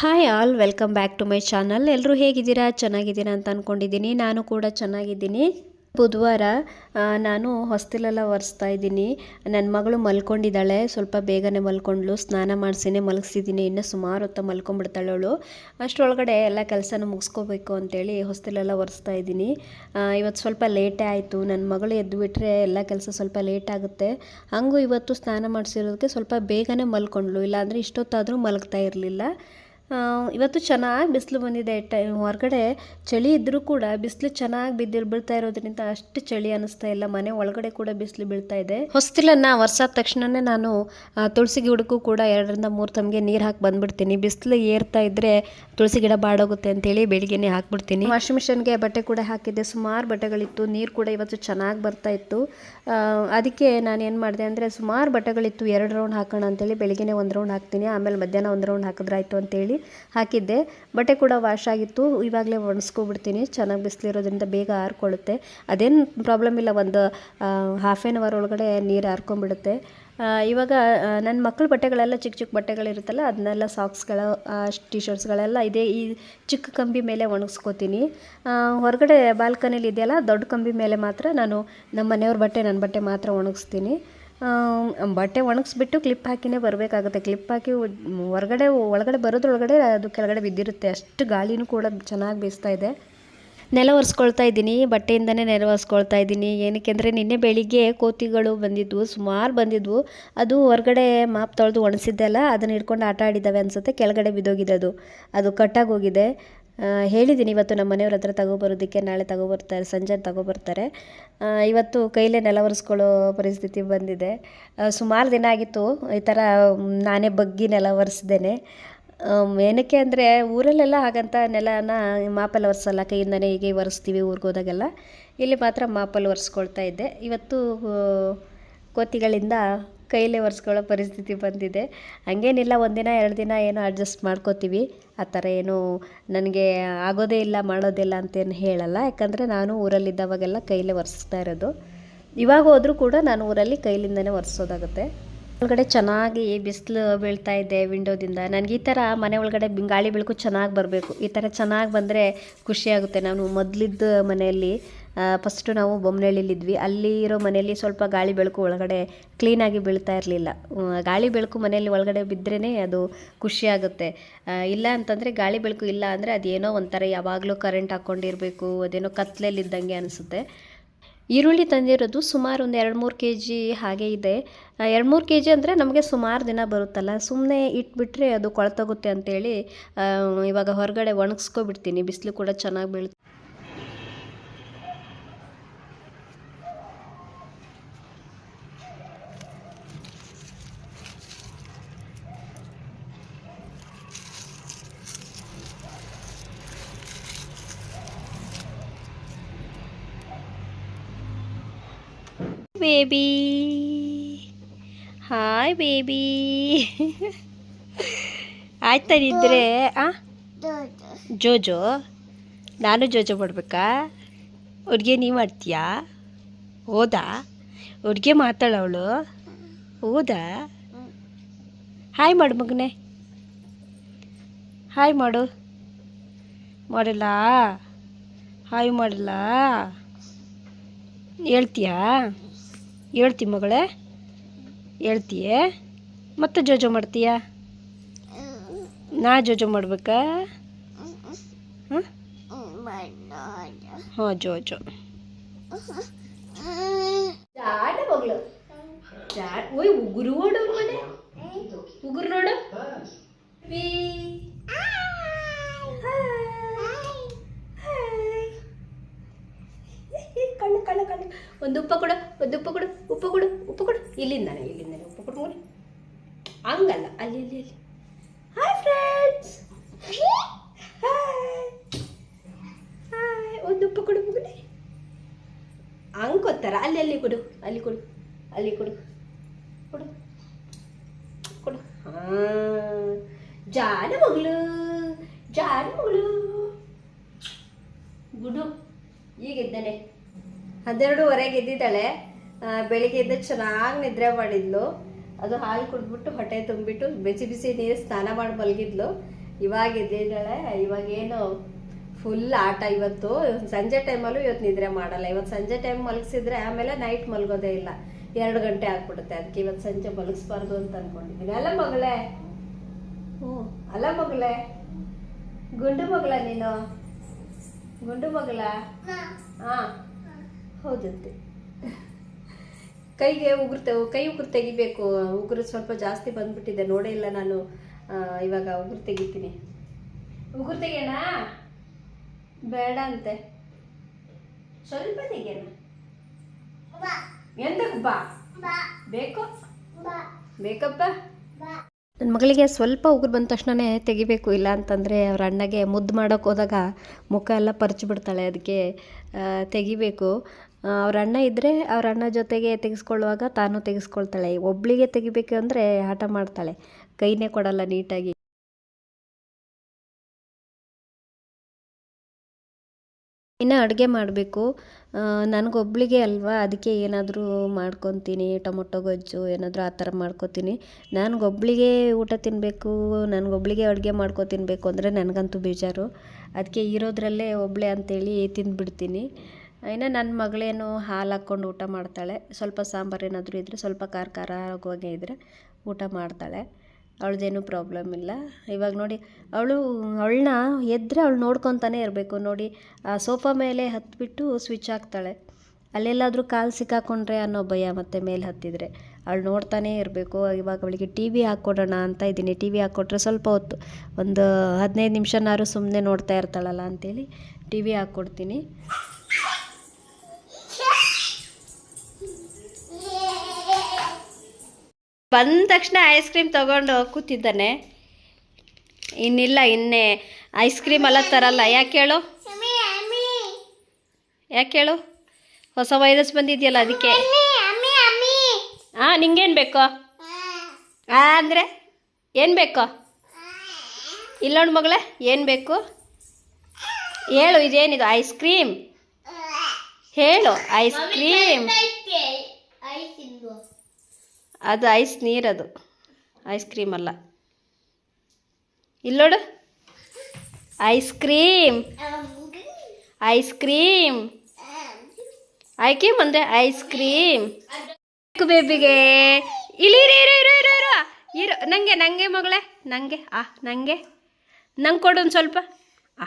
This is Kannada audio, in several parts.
Hi all welcome back to my channel ಎಲ್ಲರೂ ಹೇಗಿದ್ದೀರಾ? ಚೆನ್ನಾಗಿದ್ದೀರಾ ಅಂತ ಅಂದ್ಕೊಂಡಿದ್ದೀನಿ ನಾನು ಕೂಡ ಚೆನ್ನಾಗಿದ್ದೀನಿ. ಬುಧವಾರ ನಾನು ಹೊಸ್ತಿಲೆಲ್ಲ ಒರೆಸ್ತಾ ಇದ್ದೀನಿ. ನನ್ನ ಮಗಳು ಮಲ್ಕೊಂಡಿದ್ದಾಳೆ. ಸ್ವಲ್ಪ ಬೇಗನೆ ಮಲ್ಕೊಂಡ್ಳು. ಸ್ನಾನ ಮಾಡಿಸಿನೇ ಮಲಗಿಸಿದ್ದೀನಿ. ಇನ್ನೂ ಸುಮಾರು ಹೊತ್ತ ಮಲ್ಕೊಂಡ್ಬಿಡ್ತಾಳೆ ಅವಳು ಅಷ್ಟರೊಳಗಡೆ ಎಲ್ಲ ಕೆಲಸನ ಮುಗಿಸ್ಕೋಬೇಕು ಅಂತೇಳಿ ಹೊಸ್ತಿಲೆಲ್ಲ ಒರೆಸ್ತಾ ಇದ್ದೀನಿ. ಇವತ್ತು ಸ್ವಲ್ಪ ಲೇಟೇ ಆಯಿತು. ನನ್ನ ಮಗಳು ಎದ್ದು ಬಿಟ್ಟರೆ ಎಲ್ಲ ಕೆಲಸ ಸ್ವಲ್ಪ ಲೇಟ್ ಆಗುತ್ತೆ. ಹಂಗೂ ಇವತ್ತು ಸ್ನಾನ ಮಾಡಿಸಿರೋದಕ್ಕೆ ಸ್ವಲ್ಪ ಬೇಗನೆ ಮಲ್ಕೊಂಡ್ಳು. ಇಲ್ಲಾಂದರೆ ಇಷ್ಟೊತ್ತಾದರೂ ಮಲಗ್ತಾ ಇರಲಿಲ್ಲ. ಇವತ್ತು ಚೆನ್ನಾಗಿ ಬಿಸಿಲು ಬಂದಿದೆ ಟೈ, ಹೊರಗಡೆ ಚಳಿ ಇದ್ದರೂ ಕೂಡ ಬಿಸಿಲು ಚೆನ್ನಾಗಿ ಬಿದ್ದಿರ್ ಬೀಳ್ತಾ ಇರೋದ್ರಿಂದ ಅಷ್ಟು ಚಳಿ ಅನಿಸ್ತಾ ಇಲ್ಲ. ಮನೆ ಒಳಗಡೆ ಕೂಡ ಬಿಸಿಲು ಬೀಳ್ತಾ ಇದೆ. ಹೊಸ್ತಿಲನ್ನು ವರ್ಷಾದ ತಕ್ಷಣನೇ ನಾನು ತುಳಸಿ ಗಿಡಕ್ಕೂ ಕೂಡ ಎರಡರಿಂದ ಮೂರು ತಮಗೆ ನೀರು ಹಾಕಿ ಬಂದ್ಬಿಡ್ತೀನಿ. ಬಿಸಿಲು ಏರ್ತಾ ಇದ್ದರೆ ತುಳಸಿ ಗಿಡ ಬಾಡೋಗುತ್ತೆ ಅಂತೇಳಿ ಬೆಳಿಗ್ಗೆನೇ ಹಾಕ್ಬಿಡ್ತೀನಿ. ವಾಷಿಂಗ್ ಮಿಷನ್ಗೆ ಬಟ್ಟೆ ಕೂಡ ಹಾಕಿದ್ದೆ. ಸುಮಾರು ಬಟ್ಟೆಗಳಿತ್ತು. ನೀರು ಕೂಡ ಇವತ್ತು ಚೆನ್ನಾಗಿ ಬರ್ತಾ ಇತ್ತು. ಅದಕ್ಕೆ ನಾನು ಏನು ಮಾಡಿದೆ ಅಂದರೆ ಸುಮಾರು ಬಟ್ಟೆಗಳಿತ್ತು. ಎರಡು ರೌಂಡ್ ಹಾಕೋಣ ಅಂತೇಳಿ ಬೆಳಿಗ್ಗೆನೇ ಒಂದು ರೌಂಡ್ ಹಾಕ್ತೀನಿ. ಆಮೇಲೆ ಮಧ್ಯಾಹ್ನ ಒಂದು ರೌಂಡ್ ಹಾಕಿದ್ರಾಯ್ತು ಅಂತೇಳಿ ಹಾಕಿದ್ದೆ. ಬಟ್ಟೆ ಕೂಡ ವಾಶ್ ಆಗಿತ್ತು. ಇವಾಗಲೇ ಒಣಸ್ಕೊಬಿಡ್ತೀನಿ. ಚೆನ್ನಾಗಿ ಬಿಸಿಲಿರೋದ್ರಿಂದ ಬೇಗ ಆರ್ಕೊಳ್ಳುತ್ತೆ. ಅದೇನು ಪ್ರಾಬ್ಲಮ್ ಇಲ್ಲ. ಒಂದು ಹಾಫ್ ಆ್ಯನ್ ಅವರ್ ಒಳಗಡೆ ನೀರು ಹಾರ್ಕೊಂಬಿಡುತ್ತೆ ಆ, ಇವಾಗ ನನ್ನ ಮಕ್ಕಳ ಬಟ್ಟೆಗಳೆಲ್ಲ ಚಿಕ್ಕ ಚಿಕ್ಕ ಬಟ್ಟೆಗಳಿರುತ್ತಲ್ಲ ಅದನ್ನೆಲ್ಲ ಸಾಕ್ಸ್ಗಳು ಟಿ ಶರ್ಟ್ಸ್ಗಳೆಲ್ಲ ಇದೆ. ಈ ಚಿಕ್ಕ ಕಂಬಿ ಮೇಲೆ ಒಣಗಿಸ್ಕೋತೀನಿ. ಹೊರಗಡೆ ಬಾಲ್ಕನಿಲಿ ಇದೆಯಲ್ಲ ದೊಡ್ಡ ಕಂಬಿ ಮೇಲೆ ಮಾತ್ರ ನಾನು ನಮ್ಮ ಮನೆಯವ್ರ ಬಟ್ಟೆ ನನ್ನ ಬಟ್ಟೆ ಮಾತ್ರ ಒಣಗಿಸ್ತೀನಿ. ಬಟ್ಟೆ ಒಣಗಿಸ್ಬಿಟ್ಟು ಕ್ಲಿಪ್ ಹಾಕಿನೇ ಬರಬೇಕಾಗುತ್ತೆ. ಕ್ಲಿಪ್ ಹಾಕಿ ಹೊರಗಡೆ ಒಳಗಡೆ ಬರೋದ್ರೊಳಗಡೆ ಅದು ಕೆಳಗಡೆ ಬಿದ್ದಿರುತ್ತೆ. ಅಷ್ಟು ಗಾಳಿನೂ ಕೂಡ ಚೆನ್ನಾಗಿ ಬೀಸ್ತಾ ಇದೆ. ನೆಲ ಒರೆಸ್ಕೊಳ್ತಾ ಇದ್ದೀನಿ. ಬಟ್ಟೆಯಿಂದನೇ ನೆಲ ಒರೆಸ್ಕೊಳ್ತಾ ಇದ್ದೀನಿ. ಏನಕ್ಕೆ ಅಂದರೆ ನಿನ್ನೆ ಬೆಳಿಗ್ಗೆ ಕೋತಿಗಳು ಬಂದಿದ್ವು ಸುಮಾರು ಬಂದಿದ್ವು. ಅದು ಹೊರಗಡೆ ಮಾಪ್ ತೊಳೆದು ಒಣಸಿದ್ದೆಲ್ಲ ಅದನ್ನ ಹಿಡ್ಕೊಂಡು ಆಟ ಆಡಿದ್ದಾವೆ ಅನಿಸುತ್ತೆ. ಕೆಳಗಡೆ ಬಿದ್ದೋಗಿದೆ ಅದು ಅದು ಕಟ್ಟಾಗಿ ಹೋಗಿದೆ. ಆ, ಹೇಳಿದ್ದೀನಿ, ಇವತ್ತು ನಮ್ಮ ಮನೆಯವ್ರ ಹತ್ರ ತಗೊಬರೋದಕ್ಕೆ ನಾಳೆ ತಗೊಬರ್ತಾರೆ ಸಂಜೆ ತಗೊಬರ್ತಾರೆ ಇವತ್ತು ಕೈಲೇ ನೆಲ ಒರೆಸ್ಕೊಳ್ಳೋ ಪರಿಸ್ಥಿತಿ ಬಂದಿದೆ. ಸುಮಾರು ದಿನ ಆಗಿತ್ತು, ಈ ಥರ ನಾನೇ ಬಗ್ಗಿ ನೆಲ ಒರೆಸ್ದೇನೆ. ಏನಕ್ಕೆ ಅಂದರೆ ಊರಲ್ಲೆಲ್ಲ ಹಾಗಂತ ನೆಲನ ಮಾಪಲ್ಲಿ ಒರೆಸಲ್ಲ, ಕೈಯಿಂದನೇ ಹೀಗೆ ಒರೆಸ್ತೀವಿ ಊರಿಗೆ ಹೋದಾಗೆಲ್ಲ. ಇಲ್ಲಿ ಮಾತ್ರ ಮಾಪಲ್ಲಿ ಒರೆಸ್ಕೊಳ್ತಾ ಇದ್ದೆ. ಇವತ್ತು ಕೋತಿಗಳಿಂದ ಕೈಲೇ ಒರೆಸ್ಕೊಳ್ಳೋ ಪರಿಸ್ಥಿತಿ ಬಂದಿದೆ. ಹಂಗೇನಿಲ್ಲ, ಒಂದಿನ, ಎರಡು ದಿನ ಏನೋ ಅಡ್ಜಸ್ಟ್ ಮಾಡ್ಕೋತೀವಿ. ಆ ಥರ ಏನು ನನಗೆ ಆಗೋದೇ ಇಲ್ಲ, ಮಾಡೋದಿಲ್ಲ ಅಂತೇನು ಹೇಳಲ್ಲ. ಯಾಕಂದರೆ ನಾನು ಊರಲ್ಲಿದ್ದಾವಾಗೆಲ್ಲ ಕೈಲೇ ಒರೆಸ್ತಾ ಇರೋದು. ಇವಾಗ ಹೋದರೂ ಕೂಡ ನಾನು ಊರಲ್ಲಿ ಕೈಲಿಂದನೇ ಒರೆಸೋದಾಗುತ್ತೆ. ಒಳಗಡೆ ಚೆನ್ನಾಗಿ ಬಿಸಿಲು ಬೀಳ್ತಾ ಇದೆ ವಿಂಡೋದಿಂದ. ನನಗೆ ಈ ಥರ ಮನೆ ಒಳಗಡೆ ಗಾಳಿ ಬೆಳಕು ಚೆನ್ನಾಗಿ ಬರಬೇಕು. ಈ ಥರ ಚೆನ್ನಾಗಿ ಬಂದರೆ ಖುಷಿಯಾಗುತ್ತೆ ನಾನು ಮೊದಲಿದ್ದ ಮನೆಯಲ್ಲಿ ಫಸ್ಟು ನಾವು ಬೊಮ್ಮನಹಳ್ಳಿಲಿದ್ವಿ ಅಲ್ಲಿ ಇರೋ ಮನೆಯಲ್ಲಿ ಸ್ವಲ್ಪ ಗಾಳಿ ಬೆಳಕು ಒಳಗಡೆ ಕ್ಲೀನಾಗಿ ಬೀಳ್ತಾ ಇರಲಿಲ್ಲ. ಗಾಳಿ ಬೆಳಕು ಮನೆಯಲ್ಲಿ ಒಳಗಡೆ ಬಿದ್ದರೇ ಅದು ಖುಷಿಯಾಗುತ್ತೆ ಇಲ್ಲ ಅಂತಂದರೆ ಗಾಳಿ ಬೆಳಕು ಇಲ್ಲ ಅಂದರೆ ಅದೇನೋ ಒಂಥರ ಯಾವಾಗಲೂ ಕರೆಂಟ್ ಹಾಕ್ಕೊಂಡಿರಬೇಕು ಅದೇನೋ ಕತ್ಲಲ್ಲಿದ್ದಂಗೆ ಅನಿಸುತ್ತೆ. ಈರುಳ್ಳಿ ತಂದಿರೋದು ಸುಮಾರು ಒಂದು ಎರಡು ಮೂರು ಕೆ ಜಿ ಹಾಗೆ ಇದೆ. ಎರಡು ಮೂರು ಕೆ ಜಿ ಅಂದರೆ ನಮಗೆ ಸುಮಾರು ದಿನ ಬರುತ್ತಲ್ಲ. ಸುಮ್ಮನೆ ಇಟ್ಬಿಟ್ರೆ ಅದು ಕೊಳತೋಗುತ್ತೆ ಅಂತೇಳಿ ಇವಾಗ ಹೊರಗಡೆ ಒಣಗಿಸ್ಕೊಬಿಡ್ತೀನಿ. ಬಿಸಿಲು ಕೂಡ ಚೆನ್ನಾಗಿ ಬೀಳುತ್ತೆ ಬೇಬಿ ಹಾಯ್ ಬೇಬಿ ಆಯ್ತಾ ನಿದ್ರೆ ಆ? ಜೋಜೋ, ನಾನು ಜೋಜೋ ಮಾಡ್ಬೇಕಾ? ಅಡುಗೆ ನೀ ಮಾಡ್ತೀಯಾ? ಹೋದ? ಅಡುಗೆ ಮಾತಾಡವಳು ಹೋದ? ಹಾಯ್ ಮಾಡು ಮಗನೆ. ಹಾಯ್ ಮಾಡು. ಮಾಡಲ್ಲ? ಹಾಯ್ ಮಾಡಲ್ಲ? ಹೇಳ್ತೀಯಾ? ಹೇಳ್ತಿ ಮಗಳೇ. ಹೇಳ್ತೀಯೇ? ಮತ್ತೆ ಜೋಜೋ ಮಾಡ್ತೀಯಾ? ನಾ ಜೋಜೋ ಮಾಡ್ಬೇಕಾ? ಹಾಂ ಹಾಂ ಜೋಜೋ ಜಾಡ ಮಗಳು. ಜಾಡ ಓಯ್ ಉಗುರು ಓಡೋ ಮನೆ. ಉಗುರು ನೋಡು ಬೀ. ಹಾಯ್. ಕಣ್ಣು ಕಣ್ಣು ಕಣ್ಣು ಒಂದು ಉಪ್ಪ ಕೊಡು, ಒಂದು ಉಪ್ಪು ಕೊಡು ಉಪ್ಪು ಕೊಡು ಉಪ್ಪು ಕೊಡು. ಇಲ್ಲಿಂದಾನೆ ಇಲ್ಲಿಂದಾನೆ ಉಪ್ಪು ಕೊಡು ಮಗನೇ. ಹಂಗಲ್ಲ, ಅಲ್ಲಿ ಅಲ್ಲಿ ಅಲ್ಲಿ. ಹಾಯ್ ಫ್ರೆಂಡ್ಸ್ ಹಾಯ್ ಒಂದು ಉಪ್ಪು ಕೊಡು ಮಗನೇ. ಹಂಗೊತ್ತಾರ? ಅಲ್ಲಿ ಅಲ್ಲಿ ಕೊಡು ಅಲ್ಲಿ ಕೊಡು ಅಲ್ಲಿ ಕೊಡು. ಕೊಡು. ಕೊಡು. ಹಾಂ. ಜಾನ ಮಗಳು ಜಾನ ಮಗಳು ಗುಡು ಈಗ ಇದ್ದಾನೆ ಹನ್ನೆರಡುವರೆಗೆ ಎದ್ದಿದ್ದಾಳೆ ಬೆಳಿಗ್ಗೆಯಿಂದ ಬೆಳಿಗ್ಗೆ ಎದ್ದು ಚೆನ್ನಾಗಿ ನಿದ್ರೆ ಮಾಡಿದ್ಲು. ಅದು ಹಾಲು ಕುಡ್ಬಿಟ್ಟು ಹೊಟ್ಟೆ ತುಂಬಿಟ್ಟು ಬಿಸಿ ಬಿಸಿ ನೀರು ಸ್ನಾನ ಮಾಡಿ ಮಲಗಿದ್ಲು. ಇವಾಗ ಎದ್ದಿದ್ದಾಳೆ ಇವಾಗೇನು ಫುಲ್ ಆಟ ಇವತ್ತು. ಸಂಜೆ ಟೈಮಲ್ಲೂ ಇವತ್ತು ನಿದ್ರೆ ಮಾಡಲ್ಲ. ಇವತ್ತು ಸಂಜೆ ಟೈಮ್ ಮಲಗಿಸಿದ್ರೆ ಆಮೇಲೆ ನೈಟ್ ಮಲಗೋದೇ ಇಲ್ಲ. ಎರಡು ಗಂಟೆ ಆಗ್ಬಿಡುತ್ತೆ. ಅದಕ್ಕೆ ಇವತ್ತು ಸಂಜೆ ಮಲಗಿಸ್ಬಾರ್ದು ಅಂತ ಅನ್ಕೊಂಡಿದ್ದೀನಿ. ಅಲ್ಲ ಮಗಳೇ. ಹ್ಞೂ. ಅಲ್ಲ ಮಗಳೇ. ಗುಂಡು ಮಗಳ ನೀನು. ಗುಂಡು ಮಗಳ? ಹಾ. ಹೌದಂತೆ. ಕೈಗೆ ಉಗುರು ತೆ ಕೈ ಉಗುರು ತೆಗಿಬೇಕು. ಉಗುರು ಸ್ವಲ್ಪ ಜಾಸ್ತಿ ಬಂದ್ಬಿಟ್ಟಿದೆ ನೋಡೇ ಇಲ್ಲ ನಾನು. ಇವಾಗ ಉಗುರು ತೆಗಿತೀನಿ. ಉಗುರು ತೆಗೆಯೋಣ ಬೇಡ ಅಂತೆ. ಸ್ವಲ್ಪ ತೆಗೆಯೋಣ ಎಂದಕ್ಕೆ ಬಾ? ಬೇಕು? ಬೇಕಪ್ಪ? ನನ್ನ ಮಗಳಿಗೆ ಸ್ವಲ್ಪ ಉಗುರು ಬಂದ ತಕ್ಷಣನೇ ತೆಗಿಬೇಕು ಇಲ್ಲ ಅಂತಂದರೆ ಅವ್ರ ಅಣ್ಣಗೆ ಮುದ್ದು ಮಾಡೋಕೆ ಹೋದಾಗ ಮುಖ ಎಲ್ಲ ಪರ್ಚಿ ಬಿಡ್ತಾಳೆ ಅದಕ್ಕೆ ತೆಗಿಬೇಕು. ಅವ್ರ ಅಣ್ಣ ಇದ್ದರೆ ಅವ್ರ ಅಣ್ಣ ಜೊತೆಗೆ ತೆಗೆಸ್ಕೊಳ್ಳುವಾಗ ತಾನು ತೆಗೆಸ್ಕೊಳ್ತಾಳೆ. ಒಬ್ಳಿಗೆ ತೆಗಿಬೇಕು ಅಂದರೆ ಹಠ ಮಾಡ್ತಾಳೆ. ಕೈನೇ ಕೊಡಲ್ಲ ನೀಟಾಗಿ. ಇನ್ನು ಅಡುಗೆ ಮಾಡಬೇಕು. ನನಗೊಬ್ಳಿಗೆ ಅಲ್ವಾ? ಅದಕ್ಕೆ ಏನಾದರೂ ಮಾಡ್ಕೊತೀನಿ. ಟೊಮೊಟೊ, ಗೊಜ್ಜು ಏನಾದರೂ ಆ ಥರ ಮಾಡ್ಕೊತೀನಿ. ನನಗೊಬ್ಳಿಗೆ ಊಟ ತಿನ್ನಬೇಕು ನನಗೊಬ್ಳಿಗೆ ಅಡುಗೆ ಮಾಡ್ಕೊ ತಿನ್ನಬೇಕು ಅಂದರೆ ನನಗಂತೂ ಬೇಜಾರು. ಅದಕ್ಕೆ ಇರೋದ್ರಲ್ಲೇ ಒಬ್ಳೆ ಅಂತೇಳಿ ತಿಂದ್ಬಿಡ್ತೀನಿ. ಇನ್ನು ನನ್ನ ಮಗಳೇನು ಹಾಲು ಹಾಕ್ಕೊಂಡು ಊಟ ಮಾಡ್ತಾಳೆ. ಸ್ವಲ್ಪ ಸಾಂಬಾರು ಏನಾದರೂ ಇದ್ದರೆ ಸ್ವಲ್ಪ ಖಾರ ಖಾರ ಆಗೋಗೆ ಇದ್ದರೆ ಊಟ ಮಾಡ್ತಾಳೆ. ಅವಳದೇನು ಪ್ರಾಬ್ಲಮ್ ಇಲ್ಲ. ಇವಾಗ ನೋಡಿ, ಅವಳು, ಅವಳನ್ನ ಎದ್ದರೆ ಅವಳು ನೋಡ್ಕೊತಾನೆ ಇರಬೇಕು. ನೋಡಿ, ಆ ಸೋಫಾ ಮೇಲೆ ಹತ್ಬಿಟ್ಟು ಸ್ವಿಚ್ ಹಾಕ್ತಾಳೆ. ಅಲ್ಲೆಲ್ಲಾದರೂ ಕಾಲು ಸಿಕ್ಕಾಕೊಂಡ್ರೆ ಅನ್ನೋ ಭಯ ಮತ್ತೆ ಮೇಲೆ ಹತ್ತಿದ್ರೆ. ಅವಳು ನೋಡ್ತಾನೇ ಇರಬೇಕು. ಇವಾಗ ಅವಳಿಗೆ ಟಿ ವಿ ಹಾಕ್ಕೊಡೋಣ ಅಂತ ಇದ್ದೀನಿ. ಟಿ ವಿ ಹಾಕ್ಕೊಟ್ರೆ ಸ್ವಲ್ಪ ಹೊತ್ತು, ಒಂದು ಹದಿನೈದು ನಿಮಿಷನಾದ್ರು ಸುಮ್ಮನೆ ನೋಡ್ತಾ ಇರ್ತಾಳಲ್ಲ ಅಂತೇಳಿ ಟಿ ವಿ ಹಾಕ್ಕೊಡ್ತೀನಿ. ಬಂದ ತಕ್ಷಣ ಐಸ್ ಕ್ರೀಮ್ ತಗೊಂಡು ಕೂತಿದ್ದಾನೆ. ಇನ್ನಿಲ್ಲ ಇನ್ನೇ ಐಸ್ ಕ್ರೀಮ್ ಎಲ್ಲ ತರಲ್ಲ. ಯಾಕೆ ಹೇಳು? ಯಾಕೆ ಹೇಳು? ಹೊಸ ವೈರಸ್ ಬಂದಿದೆಯಲ್ಲ ಅದಕ್ಕೆ. ಹಾಂ ನಿಂಗೇನು ಬೇಕು? ಆ ಅಂದರೆ ಏನು ಬೇಕು? ಇಲ್ಲ ನೋಡು ಮಗಳೇ ಏನು ಬೇಕು? ಹೇಳು ಇದೇನಿದು ಐಸ್ ಕ್ರೀಮ್ ಹೇಳು ಐಸ್ ಕ್ರೀಮ್ ಅದು ಐಸ್ ನೀರದು ಐಸ್ ಕ್ರೀಮ್ ಅಲ್ಲ. ಇಲ್ಲೋಡು ಐಸ್ ಕ್ರೀಮ್. Ice cream. ಆಯ್ಕೆ ಮುಂದೆ ಐಸ್ ಕ್ರೀಮ್. ಬೇಬಿಗೆ. ಇಲ್ಲಿ ಇರು ಇರು ಇರು ಇರು ಇರು. ಇರು. ನನಗೆ ನನಗೆ ಮಗಳೇ. ನಂಗೆ ಆ ನನಗೆ ನಂಗೆ ಕೊಡು ಒಂದು ಸ್ವಲ್ಪ. ಆ.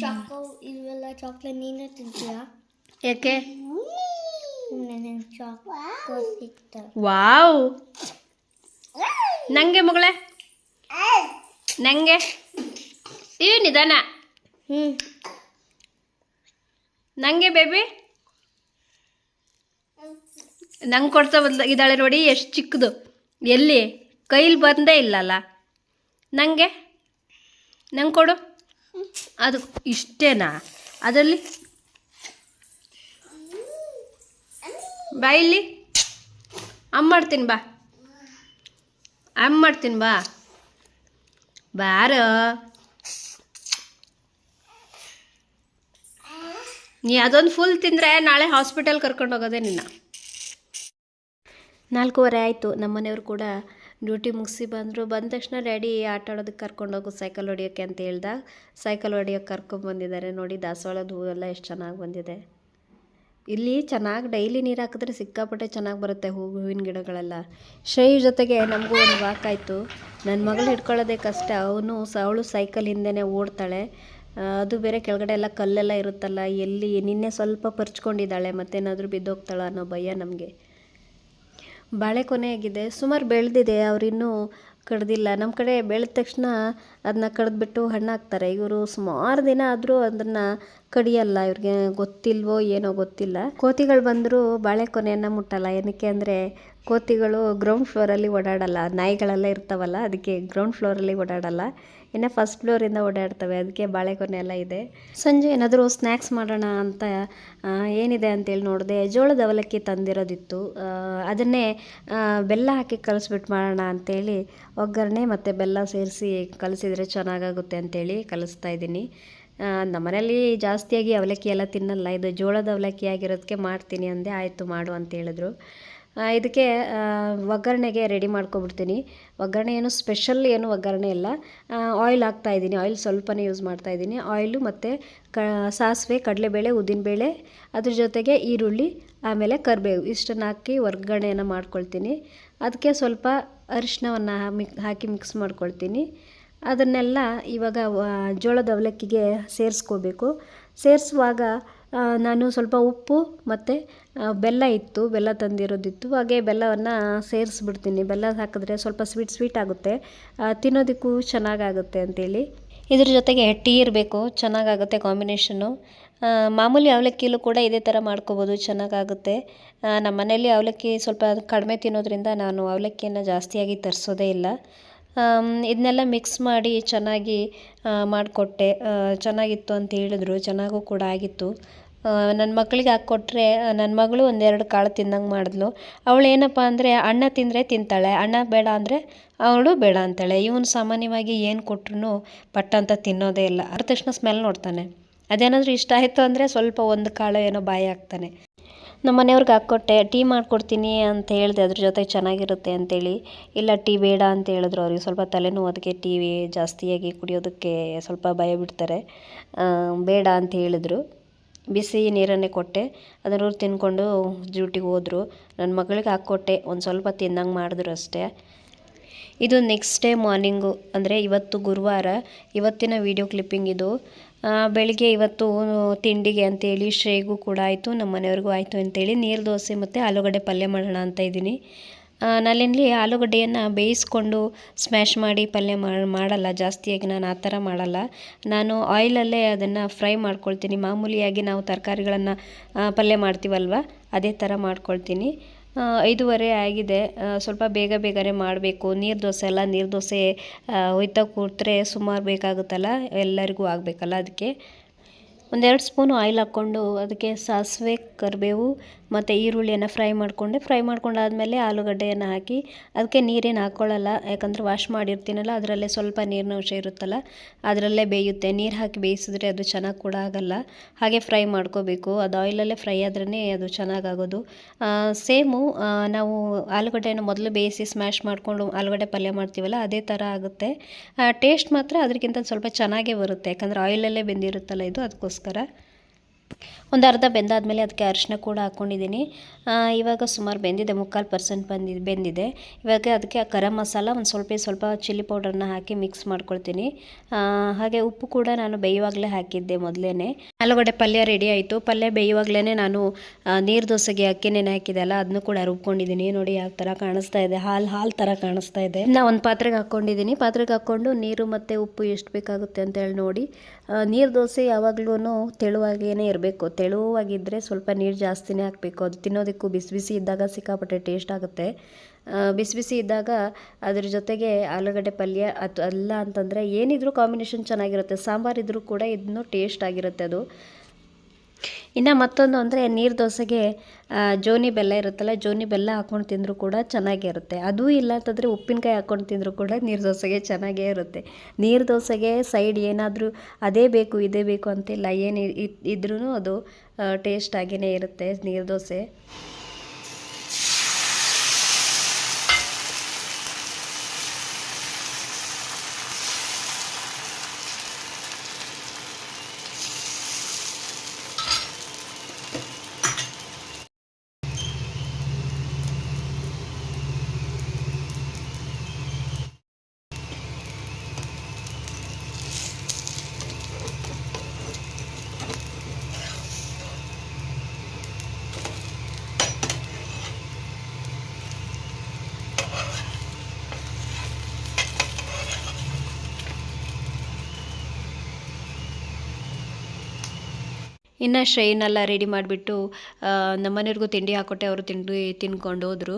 ಚಾಕೋ ಇವೆಲ್ಲ ಚಾಕ್ಲೇಟ್ ನೀನೇ ತಿಂತೀಯಾ? ಯಾಕೆ? ನನಗೆ ಚಾಕೋ ಸಿಗ್ತವೆ ವಾವ್. ನಂಗೆ ಮಗಳೇ. ನಂಗೆ. ಇವ್ ನಿಧಾನ. ಹ್ಞೂ ನನಗೆ ಬೇಬಿ. ನಂಗೆ ಕೊಡ್ತಾ ಬದಲ ಇದ್ದಾಳೆ ನೋಡಿ ಎಷ್ಟು ಚಿಕ್ಕದು. ಎಲ್ಲಿ? ಕೈಲಿ ಬಂದೇ ಇಲ್ಲಲ್ಲ. ನನಗೆ ನಂಗೆ ಕೊಡು. ಅದು ಇಷ್ಟೇನಾ? ಅದರಲ್ಲಿ ಬಾ ಇಲ್ಲಿ. ಅಮ್ಮ ಮಾಡ್ತೀನಿ ಬಾ. ಅಮ್ಮ ಮಾಡ್ತೀನಿ ಬಾ. ಬಾರ. ನೀ ಅದೊಂದು ಫುಲ್ ತಿಂದರೆ ನಾಳೆ ಹಾಸ್ಪಿಟಲ್ ಕರ್ಕೊಂಡು ಹೋಗೋದೇ ನಿನ್ನ. ನಾಲ್ಕೂವರೆ ಆಯಿತು. ನಮ್ಮನೆಯವರು ಕೂಡ ಡ್ಯೂಟಿ ಮುಗಿಸಿ ಬಂದರು. ಬಂದ ತಕ್ಷಣ ರೆಡಿ ಆಟ ಆಡೋದಕ್ಕೆ ಕರ್ಕೊಂಡು ಹೋಗು ಸೈಕಲ್ ಹೊಡಿಯೋಕ್ಕೆ ಅಂತ ಹೇಳ್ದ. ಸೈಕಲ್ ಹೊಡಿಯೋಕ್ಕೆ ಕರ್ಕೊಂಬಂದಿದ್ದಾರೆ ನೋಡಿ. ದಾಸವಾಳದ ಹೂವೆಲ್ಲ ಎಷ್ಟು ಚೆನ್ನಾಗಿ ಬಂದಿದೆ. ಇಲ್ಲಿ ಚೆನ್ನಾಗಿ ಡೈಲಿ ನೀರು ಹಾಕಿದ್ರೆ ಸಿಕ್ಕಾಪಟ್ಟೆ ಚೆನ್ನಾಗಿ ಬರುತ್ತೆ ಹೂ, ಹೂವಿನ ಗಿಡಗಳೆಲ್ಲ. ಶ್ರೇಯ್ ಜೊತೆಗೆ ನಮಗೂ ಒಂದು ವಾಕಾಯಿತು. ನನ್ನ ಮಗಳು ಹಿಡ್ಕೊಳ್ಳೋದೇ ಕಷ್ಟ. ಅವನು ಅವಳು ಸೈಕಲ್ ಹಿಂದೆ ಓಡ್ತಾಳೆ. ಅದು ಬೇರೆ ಕೆಳಗಡೆ ಎಲ್ಲ ಕಲ್ಲೆಲ್ಲ ಇರುತ್ತಲ್ಲ, ಎಲ್ಲಿ ನಿನ್ನೆ ಸ್ವಲ್ಪ ಪರ್ಚ್ಕೊಂಡಿದ್ದಾಳೆ, ಮತ್ತೇನಾದರೂ ಬಿದ್ದೋಗ್ತಾಳೆ ಅನ್ನೋ ಭಯ ನಮಗೆ. ಬಾಳೆ ಕೊನೆ ಆಗಿದೆ. ಸುಮಾರು ಬೆಳೆದಿದೆ ಅವರಿನ್ನೂ ಕಡ್ದಿಲ್ಲ. ನಮ್ಮ ಕಡೆ ಬೆಳೆದ ತಕ್ಷಣ ಅದನ್ನ ಕಡ್ದ್ಬಿಟ್ಟು ಹಣ್ಣು ಹಾಕ್ತಾರೆ. ಇವರು ಸುಮಾರು ದಿನ ಆದರೂ ಅದನ್ನು ಕಡಿಯಲ್ಲ. ಇವ್ರಿಗೆ ಗೊತ್ತಿಲ್ವೋ ಏನೋ ಗೊತ್ತಿಲ್ಲ. ಕೋತಿಗಳು ಬಂದರೂ ಬಾಳೆ ಕೊನೆಯನ್ನು ಮುಟ್ಟಲ್ಲ. ಏನಕ್ಕೆ ಅಂದರೆ ಕೋತಿಗಳು ಗ್ರೌಂಡ್ ಫ್ಲೋರಲ್ಲಿ ಓಡಾಡಲ್ಲ, ನಾಯಿಗಳೆಲ್ಲ ಇರ್ತಾವಲ್ಲ, ಅದಕ್ಕೆ ಗ್ರೌಂಡ್ ಫ್ಲೋರಲ್ಲಿ ಓಡಾಡಲ್ಲ. ಇನ್ನು ಫಸ್ಟ್ ಫ್ಲೋರಿಂದ ಓಡಾಡ್ತವೆ, ಅದಕ್ಕೆ ಬಾಳೆಗೊನೆ ಎಲ್ಲ ಇದೆ. ಸಂಜೆ ಏನಾದರೂ ಸ್ನ್ಯಾಕ್ಸ್ ಮಾಡೋಣ ಅಂತ ಏನಿದೆ ಅಂತೇಳಿ ನೋಡಿದೆ, ಜೋಳದ ಅವಲಕ್ಕಿ ತಂದಿರೋದಿತ್ತು. ಅದನ್ನೇ ಬೆಲ್ಲ ಹಾಕಿ ಕಲಿಸ್ಬಿಟ್ಟು ಮಾಡೋಣ ಅಂತೇಳಿ ಒಗ್ಗರಣೆ ಮತ್ತು ಬೆಲ್ಲ ಸೇರಿಸಿ ಕಲಸಿದ್ರೆ ಚೆನ್ನಾಗಾಗುತ್ತೆ ಅಂತೇಳಿ ಕಲಿಸ್ತಾ ಇದ್ದೀನಿ. ನಮ್ಮ ನಮ್ಮನೇಲಿ ಜಾಸ್ತಿಯಾಗಿ ಅವಲಕ್ಕಿ ಎಲ್ಲ ತಿನ್ನಲ್ಲ, ಇದು ಜೋಳದ ಅವಲಕ್ಕಿ ಆಗಿರೋದಕ್ಕೆ ಮಾಡ್ತೀನಿ ಅಂದೆ, ಆಯಿತು ಮಾಡು ಅಂತ ಹೇಳಿದ್ರು. ಇದಕ್ಕೆ ಒಗ್ಗರಣೆಗೆ ರೆಡಿ ಮಾಡ್ಕೊಬಿಡ್ತೀನಿ. ಒಗ್ಗರಣೆ ಏನು ಸ್ಪೆಷಲ್ ಏನು ಒಗ್ಗರಣೆ ಇಲ್ಲ ಆಯಿಲ್ ಹಾಕ್ತಾಯಿದ್ದೀನಿ ಆಯಿಲ್ ಸ್ವಲ್ಪನೇ ಯೂಸ್ ಮಾಡ್ತಾಯಿದ್ದೀನಿ ಆಯಿಲು ಮತ್ತು ಕ, ಸಾಸಿವೆ, ಕಡಲೆಬೇಳೆ, ಉದ್ದಿನಬೇಳೆ, ಅದ್ರ ಜೊತೆಗೆ ಈರುಳ್ಳಿ, ಆಮೇಲೆ ಕರಿಬೇವು. ಇಷ್ಟನ್ನು ಹಾಕಿ ಒಗ್ಗರಣೆಯನ್ನು ಮಾಡ್ಕೊಳ್ತೀನಿ. ಅದಕ್ಕೆ ಸ್ವಲ್ಪ ಅರಿಶಿನವನ್ನು ಹಾಕಿ ಮಿಕ್ಸ್ ಮಾಡ್ಕೊಳ್ತೀನಿ. ಅದನ್ನೆಲ್ಲ ಇವಾಗ ಜೋಳದ ಅವಲಕ್ಕಿಗೆ ಸೇರಿಸ್ಕೋಬೇಕು. ಸೇರಿಸುವಾಗ ನಾನು ಸ್ವಲ್ಪ ಉಪ್ಪು ಮತ್ತು ಬೆಲ್ಲ ಇತ್ತು, ಬೆಲ್ಲ ತಂದಿರೋದಿತ್ತು. ಹಾಗೆ ಬೆಲ್ಲವನ್ನು ಸೇರಿಸ್ಬಿಡ್ತೀನಿ. ಬೆಲ್ಲ ಹಾಕಿದ್ರೆ ಸ್ವಲ್ಪ ಸ್ವೀಟ್ ಸ್ವೀಟ್ ಆಗುತ್ತೆ. ತಿನ್ನೋದಕ್ಕೂ ಚೆನ್ನಾಗಾಗುತ್ತೆ ಅಂತೇಳಿ. ಇದ್ರ ಜೊತೆಗೆ ಟೀ ಇರಬೇಕು, ಚೆನ್ನಾಗಾಗುತ್ತೆ ಕಾಂಬಿನೇಷನ್ನು. ಮಾಮೂಲಿ ಅವಲಕ್ಕಿಲೂ ಕೂಡ ಇದೇ ಥರ ಮಾಡ್ಕೋಬೋದು, ಚೆನ್ನಾಗಾಗುತ್ತೆ. ನಮ್ಮ ಮನೇಲಿ ಅವಲಕ್ಕಿ ಸ್ವಲ್ಪ ಕಡಿಮೆ ತಿನ್ನೋದ್ರಿಂದ ನಾನು ಅವಲಕ್ಕಿಯನ್ನು ಜಾಸ್ತಿಯಾಗಿ ತರಿಸೋದೇ ಇಲ್ಲ. ಇದನ್ನೆಲ್ಲ ಮಿಕ್ಸ್ ಮಾಡಿ ಚೆನ್ನಾಗಿ ಮಾಡಿಕೊಟ್ಟೆ. ಚೆನ್ನಾಗಿತ್ತು ಅಂತ ಹೇಳಿದ್ರು. ಚೆನ್ನಾಗೂ ಕೂಡ ಆಗಿತ್ತು. ನನ್ನ ಮಕ್ಕಳಿಗೆ ಹಾಕ್ಕೊಟ್ರೆ ನನ್ನ ಮಗಳು ಒಂದೆರಡು ಕಾಳು ತಿಂದಂಗೆ ಮಾಡಿದ್ಲು. ಅವಳು ಏನಪ್ಪ ಅಂದರೆ ಅಣ್ಣ ತಿಂದರೆ ತಿಂತಾಳೆ ಅಣ್ಣ ಬೇಡ ಅಂದರೆ ಅವಳು ಬೇಡ ಅಂತಾಳೆ. ಇವನು ಸಾಮಾನ್ಯವಾಗಿ ಏನು ಕೊಟ್ರು ಪಟ್ಟ ಅಂತ ತಿನ್ನೋದೇ ಇಲ್ಲ. ಅದ ತಕ್ಷಣ ಸ್ಮೆಲ್ ನೋಡ್ತಾನೆ. ಅದೇನಾದರೂ ಇಷ್ಟ ಆಯಿತು ಅಂದರೆ ಸ್ವಲ್ಪ ಒಂದು ಕಾಳು ಏನೋ ಬಾಯಿ ಹಾಕ್ತಾನೆ. ನಮ್ಮ ಮನೆಯವ್ರಿಗೆ ಹಾಕ್ಕೊಟ್ಟೆ, ಟೀ ಮಾಡಿಕೊಡ್ತೀನಿ ಅಂತ ಹೇಳಿದೆ, ಅದ್ರ ಜೊತೆ ಚೆನ್ನಾಗಿರುತ್ತೆ ಅಂತೇಳಿ. ಇಲ್ಲ, ಟೀ ಬೇಡ ಅಂತ ಹೇಳಿದ್ರು ಅವ್ರಿಗೆ. ಸ್ವಲ್ಪ ತಲೆನೋವು, ಅದಕ್ಕೆ ಟೀ ಜಾಸ್ತಿಯಾಗಿ ಕುಡಿಯೋದಕ್ಕೆ ಸ್ವಲ್ಪ ಭಯ ಬಿಡ್ತಾರೆ. ಬೇಡ ಅಂತ ಹೇಳಿದ್ರು. ಬಿಸಿ ನೀರನ್ನೇ ಕೊಟ್ಟೆ. ಅದನ್ನು ತಿನ್ಕೊಂಡು ಡ್ಯೂಟಿಗೆ ಹೋದರು. ನನ್ನ ಮಗಳಿಗೆ ಹಾಕ್ಕೊಟ್ಟೆ. ಒಂದು ಸ್ವಲ್ಪ ತಿನ್ನಂಗೆ ಮಾಡಿದ್ರು ಅಷ್ಟೇ. ಇದು ನೆಕ್ಸ್ಟ್ ಡೇ ಮಾರ್ನಿಂಗು. ಅಂದರೆ ಇವತ್ತು ಗುರುವಾರ. ಇವತ್ತಿನ ವಿಡಿಯೋ ಕ್ಲಿಪ್ಪಿಂಗ್ ಇದು. ಬೆಳಿಗ್ಗೆ ಇವತ್ತು ತಿಂಡಿಗೆ ಅಂತೇಳಿ ಶ್ರೇಗೂ ಕೂಡ ಆಯಿತು, ನಮ್ಮ ಮನೆಯವ್ರಿಗೂ ಆಯಿತು ಅಂತೇಳಿ ನೀರು ದೋಸೆ ಮತ್ತು ಆಲೂಗಡ್ಡೆ ಪಲ್ಯ ಮಾಡೋಣ ಅಂತ ಇದ್ದೀನಿ. ನಾನಿಲ್ಲಿ ಆಲೂಗಡ್ಡೆಯನ್ನು ಬೇಯಿಸ್ಕೊಂಡು ಸ್ಮ್ಯಾಶ್ ಮಾಡಿ ಪಲ್ಯ ಮಾಡಿ ಮಾಡಲ್ಲ, ಜಾಸ್ತಿಯಾಗಿ ನಾನು ಆ ಥರ ಮಾಡಲ್ಲ. ನಾನು ಆಯಿಲಲ್ಲೇ ಅದನ್ನು ಫ್ರೈ ಮಾಡ್ಕೊಳ್ತೀನಿ. ಮಾಮೂಲಿಯಾಗಿ ನಾವು ತರಕಾರಿಗಳನ್ನು ಪಲ್ಯ ಮಾಡ್ತೀವಲ್ವ, ಅದೇ ಥರ ಮಾಡ್ಕೊಳ್ತೀನಿ. ಐದೂವರೆ ಆಗಿದೆ. ಸ್ವಲ್ಪ ಬೇಗ ಬೇಗನೆ ಮಾಡಬೇಕು. ನೀರು ದೋಸೆ ಎಲ್ಲ ನೀರು ದೋಸೆ ಹೊಯ್ತಾ ಕೂತ್ರೆ ಸುಮಾರು ಬೇಕಾಗುತ್ತಲ್ಲ? ಎಲ್ಲರಿಗೂ ಆಗಬೇಕಲ್ಲ ಅದಕ್ಕೆ? ಒಂದೆರಡು ಸ್ಪೂನು ಆಯಿಲ್ ಹಾಕ್ಕೊಂಡು ಅದಕ್ಕೆ ಸಾಸಿವೆ, ಕರಿಬೇವು ಮತ್ತು ಈರುಳ್ಳಿಯನ್ನು ಫ್ರೈ ಮಾಡಿಕೊಂಡೆ. ಫ್ರೈ ಮಾಡ್ಕೊಂಡಾದಮೇಲೆ ಆಲೂಗಡ್ಡೆಯನ್ನು ಹಾಕಿ ಅದಕ್ಕೆ ನೀರೇನು ಹಾಕ್ಕೊಳ್ಳಲ್ಲ, ಯಾಕಂದರೆ ವಾಶ್ ಮಾಡಿರ್ತೀನಲ್ಲ, ಅದರಲ್ಲೇ ಸ್ವಲ್ಪ ನೀರಿನ ಅಂಶ ಇರುತ್ತಲ್ಲ, ಅದರಲ್ಲೇ ಬೇಯುತ್ತೆ. ನೀರು ಹಾಕಿ ಬೇಯಿಸಿದ್ರೆ ಅದು ಚೆನ್ನಾಗಿ ಕೂಡ ಆಗಲ್ಲ. ಹಾಗೆ ಫ್ರೈ ಮಾಡ್ಕೋಬೇಕು. ಅದು ಆಯಿಲಲ್ಲೇ ಫ್ರೈ ಆದ್ರೇ ಅದು ಚೆನ್ನಾಗಾಗೋದು. ಸೇಮು ನಾವು ಆಲೂಗಡ್ಡೆಯನ್ನು ಮೊದಲು ಬೇಯಿಸಿ ಸ್ಮ್ಯಾಶ್ ಮಾಡಿಕೊಂಡು ಆಲೂಗಡ್ಡೆ ಪಲ್ಯ ಮಾಡ್ತೀವಲ್ಲ, ಅದೇ ಥರ ಆಗುತ್ತೆ. ಟೇಸ್ಟ್ ಮಾತ್ರ ಅದಕ್ಕಿಂತ ಸ್ವಲ್ಪ ಚೆನ್ನಾಗೇ ಬರುತ್ತೆ. ಯಾಕಂದರೆ ಆಯಿಲಲ್ಲೇ ಬೆಂದಿರುತ್ತಲ್ಲ ಇದು, ಅದಕ್ಕೋಸ್ಕರ. ಒಂದು ಅರ್ಧ ಬೆಂದಾದಮೇಲೆ ಅದಕ್ಕೆ ಅರಿಶಿನ ಕೂಡ ಹಾಕ್ಕೊಂಡಿದ್ದೀನಿ ಇವಾಗ ಸುಮಾರು ಬೆಂದಿದೆ, ಮುಕ್ಕಾಲು ಪರ್ಸೆಂಟ್ ಬಂದಿದೆ ಬೆಂದಿದೆ. ಇವಾಗ ಅದಕ್ಕೆ ಗರಂ ಮಸಾಲ ಒಂದು ಸ್ವಲ್ಪ ಸ್ವಲ್ಪ ಚಿಲ್ಲಿ ಪೌಡರ್ನ ಹಾಕಿ ಮಿಕ್ಸ್ ಮಾಡ್ಕೊಳ್ತೀನಿ. ಹಾಗೆ ಉಪ್ಪು ಕೂಡ ನಾನು ಬೇಯುವಾಗಲೇ ಹಾಕಿದ್ದೆ ಮೊದಲೇ ಆಲೂಗಡ್ಡೆ ಪಲ್ಯ ರೆಡಿ ಆಯಿತು. ಪಲ್ಯ ಬೇಯುವಾಗಲೇ ನಾನು ನೀರು ದೋಸೆಗೆ ಅಕ್ಕಿ ನೆನೆ ಹಾಕಿದೆ ಅಲ್ಲ ಅದನ್ನು ಕೂಡ ರುಬ್ಕೊಂಡಿದ್ದೀನಿ. ನೋಡಿ ಯಾವ ಥರ ಕಾಣಿಸ್ತಾ ಇದೆ. ಹಾಲು ಹಾಲು ಥರ ಕಾಣಿಸ್ತಾ ಇದೆ. ನಾ ಒಂದು ಪಾತ್ರೆಗೆ ಹಾಕ್ಕೊಂಡಿದ್ದೀನಿ ಪಾತ್ರೆಗೆ ಹಾಕ್ಕೊಂಡು ನೀರು ಮತ್ತು ಉಪ್ಪು ಎಷ್ಟು ಬೇಕಾಗುತ್ತೆ ಅಂತ ಹೇಳಿ ನೋಡಿ. ನೀರು ದೋಸೆ ಯಾವಾಗ್ಲೂ ತೆಳುವಾಗೇ ಇರಬೇಕು. ತೆಳುವಾಗಿದ್ದರೆ ಸ್ವಲ್ಪ ನೀರು ಜಾಸ್ತಿನೇ ಹಾಕಬೇಕು. ಅದು ತಿನ್ನೋದಕ್ಕೂ ಬಿಸಿ ಬಿಸಿ ಇದ್ದಾಗ ಸಿಕ್ಕಾಪಟ್ಟೆ ಟೇಸ್ಟ್ ಆಗುತ್ತೆ. ಬಿಸಿ ಬಿಸಿ ಇದ್ದಾಗ ಅದ್ರ ಜೊತೆಗೆ ಆಲೂಗಡ್ಡೆ ಪಲ್ಯ ಅದು ಅಲ್ಲ ಅಂತಂದರೆ ಏನಿದ್ರೂ ಕಾಂಬಿನೇಷನ್ ಚೆನ್ನಾಗಿರುತ್ತೆ. ಸಾಂಬಾರಿದ್ರೂ ಕೂಡ ಇದನ್ನು ಟೇಸ್ಟ್ ಆಗಿರುತ್ತೆ ಅದು. ಇನ್ನು ಮತ್ತೊಂದು ಅಂದರೆ ನೀರು ದೋಸೆಗೆ ಜೋನಿ ಬೆಲ್ಲ ಇರುತ್ತಲ್ಲ, ಜೋನಿ ಬೆಲ್ಲ ಹಾಕ್ಕೊಂಡು ತಿಂದರೂ ಕೂಡ ಚೆನ್ನಾಗೇ ಇರುತ್ತೆ. ಅದೂ ಇಲ್ಲ ಅಂತಂದರೆ ಉಪ್ಪಿನಕಾಯಿ ಹಾಕ್ಕೊಂಡು ತಿಂದರೂ ಕೂಡ ನೀರು ದೋಸೆಗೆ ಚೆನ್ನಾಗೇ ಇರುತ್ತೆ. ನೀರು ದೋಸೆಗೆ ಸೈಡ್ ಏನಾದರೂ ಅದೇ ಬೇಕು, ಇದೇ ಬೇಕು ಅಂತಿಲ್ಲ, ಏನು ಇದ್ರೂ ಅದು ಟೇಸ್ಟ್ ಆಗಿಯೇ ಇರುತ್ತೆ ನೀರು ದೋಸೆ. ಇನ್ನು ಶ್ರೇಯನ್ನೆಲ್ಲ ರೆಡಿ ಮಾಡಿಬಿಟ್ಟು ನಮ್ಮನೆಯವ್ರಿಗೂ ತಿಂಡಿ ಹಾಕೊಟ್ಟೆ, ಅವರು ತಿಂಡಿ ತಿನ್ಕೊಂಡು ಹೋದರು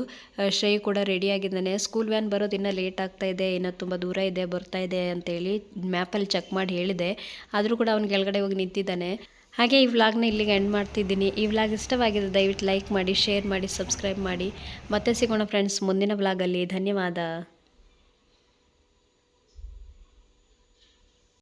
ಶ್ರೇಯ್ ಕೂಡ ರೆಡಿಯಾಗಿದ್ದಾನೆ ಸ್ಕೂಲ್ ವ್ಯಾನ್ ಬರೋದು ಇನ್ನೂ ಲೇಟ್ ಆಗ್ತಾ ಇದೆ, ಇನ್ನೂ ತುಂಬ ದೂರ ಇದೆ, ಬರ್ತಾ ಇದೆ ಅಂತೇಳಿ ಮ್ಯಾಪಲ್ಲಿ ಚೆಕ್ ಮಾಡಿ ಹೇಳಿದೆ. ಆದರೂ ಕೂಡ ಅವ್ನು ಕೆಳಗಡೆ ಹೋಗಿ ನಿಂತಿದ್ದಾನೆ. ಹಾಗೆ ಈ ವ್ಲಾಗ್ನ ಇಲ್ಲಿಗೆ ಎಂಡ್ ಮಾಡ್ತಿದ್ದೀನಿ. ಈ ವ್ಲಾಗ್ ಇಷ್ಟವಾಗಿದೆ ದಯವಿಟ್ಟು ಲೈಕ್ ಮಾಡಿ ಶೇರ್ ಮಾಡಿ ಸಬ್ಸ್ಕ್ರೈಬ್ ಮಾಡಿ. ಮತ್ತೆ ಸಿಗೋಣ ಫ್ರೆಂಡ್ಸ್ ಮುಂದಿನ ವ್ಲಾಗಲ್ಲಿ ಧನ್ಯವಾದ.